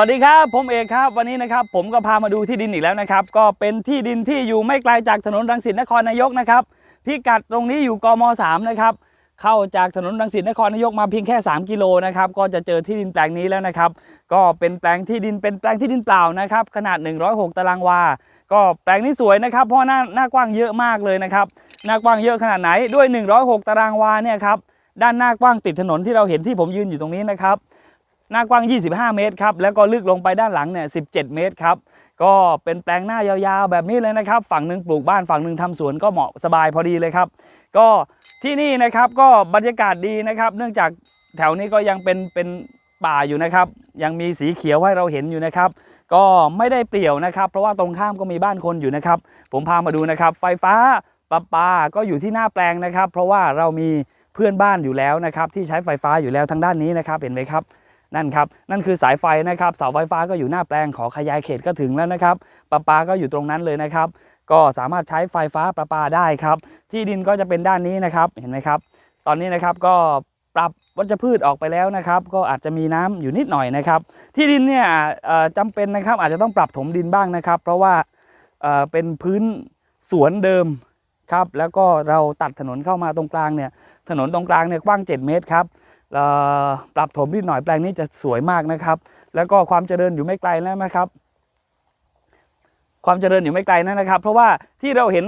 วัสดีครับ ผมเอกครับวันนี้นะครับ ผมก็พามาดูที่ดินอีกแล้วนะครับ ก็เป็นที่ดินที่อยู่ไม่ไกลจากถนนรังสิตนครนายกนะครับพิกัดตรงนี้อยู่กม3นะครับเข้าจากถนนรังสิตนครนายกมาเพียงแค่ 3 กิโลนะครับก็จะเจอที่ดินแปลงนี้แล้วนะครับ ก็เป็นแปลงที่ดินเป็นแปลงที่ดินเปล่านะครับ ขนาด 106 ตารางวา ก็แปลงนี้สวยนะครับ เพราะหน้าหน้ากว้างเยอะมากเลยนะครับหน้ากว้างเยอะขนาดไหนด้วย 106 ตารางวาเนี่ยครับด้านหน้ากว้างติดถนนที่เราเห็นที่ผมยืนอยู่ตรงนี้นะครับ หน้ากว้าง 25 เมตรครับ แล้วก็ลึกลงไปด้านหลังเนี่ย17 เมตรครับ ก็เป็นแปลงหน้ายาวๆ แบบนี้เลยนะครับ ฝั่งหนึ่งปลูกบ้านฝั่งหนึ่งทำสวนก็เหมาะสบายพอดีเลยครับ ก็ที่นี่นะครับก็บรรยากาศดีนะครับ เนื่องจากแถวนี้ก็ยังเป็นเป็นป่าอยู่นะครับ ยังมีสีเขียวให้เราเห็นอยู่นะครับ ก็ไม่ได้เปลี่ยวนะครับ เพราะว่าตรงข้ามก็มีบ้านคนอยู่นะครับ ผมพามาดูนะครับ ไฟฟ้าประปาก็อยู่ที่หน้าแปลงนะครับ เพราะว่าเรามีเพื่อนบ้านอยู่แล้วนะครับ ที่ใช้ไฟฟ้าอยู่แล้วทางด้านนี้นะครับเห็นไหมครับ นั่นครับนั่นคือสายไฟนะครับเสาไฟฟ้าก็อยู่หน้าแปลงขอขยายเขตก็ถึงแล้วนะครับประปาก็อยู่ตรงนั้นเลยนะครับ ก็สามารถใช้ไฟฟ้าประปาได้ครับ ที่ดินก็จะเป็นด้านนี้นะครับเห็นไหมครับ ตอนนี้นะครับก็ปรับวัชพืชออกไปแล้วนะครับ ก็อาจจะมีน้ำอยู่นิดหน่อยนะครับ ที่ดินเนี่ยจำเป็นนะครับอาจจะต้องปรับถมดินบ้างนะครับ เพราะว่าเเป็นพื้นสวนเดิมครับ แล้วก็เราตัดถนนเข้ามาตรงกลางเนี่ยถนนตรงกลางเนี่ยกว้าง 7 เมตรครับ ปรับถมนิดหน่อยแปลงนี้จะสวยมากนะครับ แล้วก็ความเจริญอยู่ไม่ไกลแล้วนะครับ ความเจริญอยู่ไม่ไกลนั่นนะครับ เพราะว่าที่เราเห็น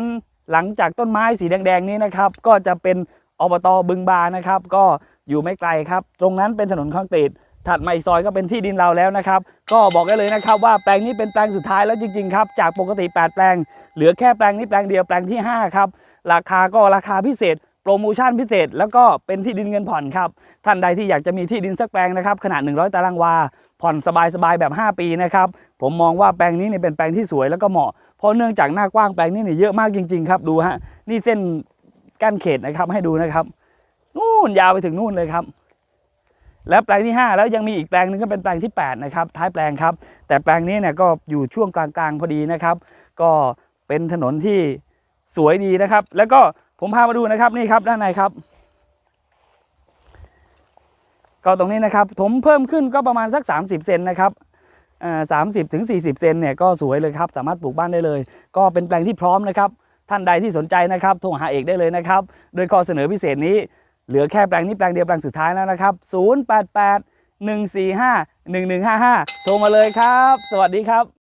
หลังจากต้นไม้สีแดง ๆ นี้นะครับ ก็จะเป็นอบตบึงบานะครับ ก็อยู่ไม่ไกลครับ ตรงนั้นเป็นถนนคอนกรีตถัดมาอีกซอยก็เป็นที่ดินเราแล้วนะครับ ก็บอกได้เลยนะครับว่าแปลงนี้เป็นแปลงสุดท้ายแล้วจริงๆครับ จากปกติ 8 แปลง เหลือแค่แปลงนี้แปลงเดียวแปลงที่ 5 ครับ ราคาก็ราคาพิเศษ รโมชั่นพิเศษ แล้วก็เป็นที่ดินเงินผ่อนครับท่านใดที่อยากจะมีที่ดินสักแปลงนะครับขนาด 100 ตารางวา ผ่อนสบายๆแบบ 5 ปีนะครับผมมองว่าแปลงนี้เนี่ยเป็นแปลงที่สวยแล้วก็เหมาะเพราะเนื่องจากหน้ากว้างแปลงนี้เนี่ยเยอะมากจริงๆครับดูฮะนี่เส้นกั้นเขตนะครับให้ดูนะครับนู่นยาวไปถึงนู่นเลยครับแล้วแปลงที่ 5 แล้วยังมีอีกแปลงหนึงก็เป็นแปลงที่ 8 นะครับ ท้ายแปลงครับ แต่แปลงนี้เนี่ยก็อยู่ช่วงกลางๆพอดีนะครับ ก็เป็นถนนที่สวยดีนะครับ แล้วก็ ผมพามาดูนะครับนี่ครับด้านในครับ ก็ตรงนี้นะครับผมเพิ่มขึ้นก็ประมาณสัก 30 เซนนะครับสามสิบถึง40เซนเนี่ยก็สวยเลยครับ สามารถปลูกบ้านได้เลย ก็เป็นแปลงที่พร้อมนะครับ ท่านใดที่สนใจนะครับโทรหาเอกได้เลยนะครับ โดยข้อเสนอพิเศษนี้ เหลือแค่แปลงนี้แปลงเดียวแปลงสุดท้ายแล้วนะครับ 088 145 1155 โทรมาเลยครับ สวัสดีครับ